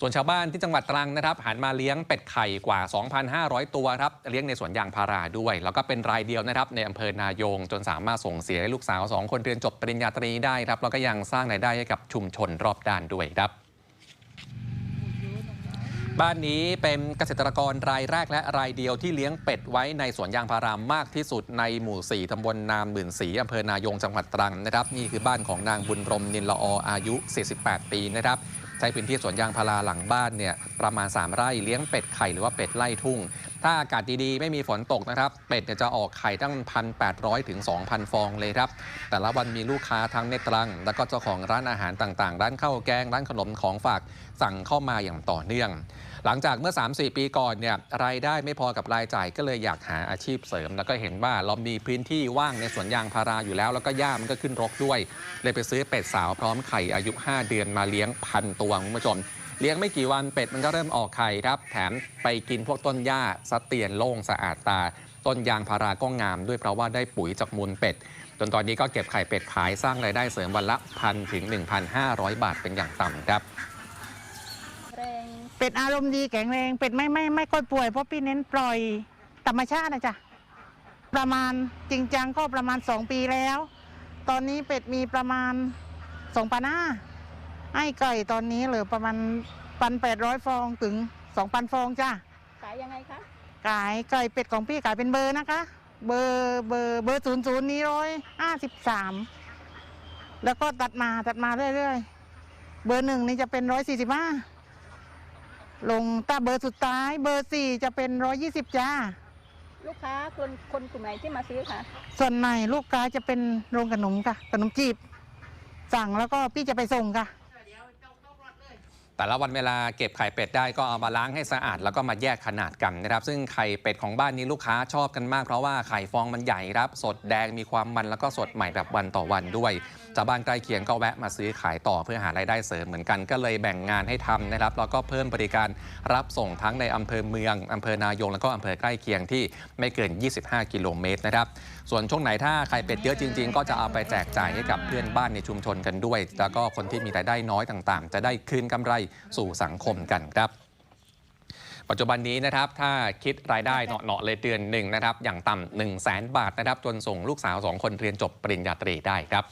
ส่วนชาวบ้านที่จังหวัดตรังนะครับหันมาเลี้ยงเป็ดไข่กว่า 2,500 ตัวครับเลี้ยงในสวนยางพาราด้วย แล้วก็เป็นรายเดียวนะครับในอำเภอนายง จนสามารถส่งเสียให้ลูกสาว 2 คนเรียนจบปริญญาตรีได้ครับแล้วก็ยังสร้างรายได้ให้กับชุมชนรอบด้านด้วยครับบ้านนี้เป็นเกษตรกรรายแรกและรายเดียวที่เลี้ยงเป็ดไว้ในสวนยางพารามมากที่สุดในหมู่ 4 ตำบลนามหมื่นศรีอำเภอนายงจังหวัดตรังนะครับ นี่คือบ้านของนางบุญรมนินละออายุ 48 ปีนะครับ ใช้พื้นที่สวนยางพาราหลังบ้านเนี่ยประมาณ 3 ไร่เลี้ยงเป็ดไข่หรือว่าเป็ดไล่ทุ่งถ้าอากาศดีๆ ไม่มีฝนตกนะครับ เป็ดจะออกไข่ตั้ง 1,800 ถึง 2,000 ฟองเลยครับ แต่ละวันมีลูกค้าทั้งในตรัง แล้วก็เจ้าของร้านอาหารต่างๆ ร้านข้าวแกง ร้านขนมของฝากสั่งเข้ามาอย่างต่อเนื่อง หลังจากเมื่อ 3-4 ปีก่อนเนี่ยรายได้ไม่พอกับรายจ่ายก็เลยอยากหาอาชีพเสริม แล้วก็เห็นว่าเรามีพื้นที่ว่างในสวนยางพาราอยู่แล้ว แล้วก็หญ้ามันก็ขึ้นรกด้วย เลยไปซื้อเป็ดสาวพร้อมไข่อายุ 5 เดือนมาเลี้ยงพันตัวคุณผู้ชม เลี้ยงไม่กี่วันเป็ดมันก็เริ่มออกไข่ครับ แถมไปกินพวกต้นหญ้าสะเตียนโล่งสะอาดตา ต้นยางพาราก็งามด้วยเพราะว่าได้ปุ๋ยจากมูลเป็ด จนตอนนี้ก็เก็บไข่เป็ดขายสร้างรายได้เสริมวันละพันถึง 1,500 บาทเป็นอย่างต่ำครับ เป็ดอารมณ์ดีแข็งแรง เป็ดไม่ไม่ไม่ค่อยป่วยเพราะพี่เน้นปล่อยธรรมชาตินะจ๊ะประมาณจริงจังก็ประมาณ 2 ปีแล้ว ตอนนี้เป็ดมีประมาณ2 0 0 5 ไอ้ไก่ตอนนี้เหลือประมาณปันแปดร้อยฟองถึง2,000ฟองจ้ะขายยังไงคะขายไก่เป็ดของพี่ขายเป็นเบอร์นะคะ เบอร์เบอร์เบอร์ศูนย์ศูนย์นี้ร้อยห้าสิบสามแล้วก็ตัดมาตัดมาเรื่อยๆ เบอร์หนึ่งนี่จะเป็นร้อยสี่สิบห้าลงถ้าเบอร์สุดท้าย เบอร์สี่จะเป็นร้อยยี่สิบจ้า ลูกค้าคนคนกลุ่มไหนที่มาซื้อคะส่วนในลูกค้าจะเป็นโรงขนมค่ะขนมจีบ สั่งแล้วก็พี่จะไปส่งค่ะ แต่ละวันเวลาเก็บไข่เป็ดได้ก็เอามาล้างให้สะอาด แล้วก็มาแยกขนาดกันนะครับ ซึ่งไข่เป็ดของบ้านนี้ลูกค้าชอบกันมากเพราะว่าไข่ฟองมันใหญ่ครับ สดแดงมีความมันแล้วก็สดใหม่แบบวันต่อวันด้วยชาวบ้านใกล้เคียงก็แวะมาซื้อขายต่อเพื่อหารายได้เสริมเหมือนกันก็เลยแบ่งงานให้ทำนะครับแล้วก็เพิ่มบริการรับส่งทั้งในอำเภอเมืองอำเภอนายงแล้วก็อำเภอใกล้เคียงที่ไม่เกิน 25 กิโลเมตรนะครับ ส่วนช่วงไหนถ้าไข่เป็ดเยอะจริง ๆ ก็จะเอาไปแจกจ่ายให้กับเพื่อนบ้านในชุมชนกันด้วย แล้วก็คนที่มีรายได้น้อยต่างๆ จะได้คืนกำไรสู่สังคมกันครับปัจจุบันนี้นะครับถ้าคิดรายได้เหนาะๆเลยเดือนหนึ่งนะครับอย่างต่ำ1 0 0 0 0แบาทนะครับจนส่งลูกสาว 2 คนเรียนจบปริญญาตรีได้ครับ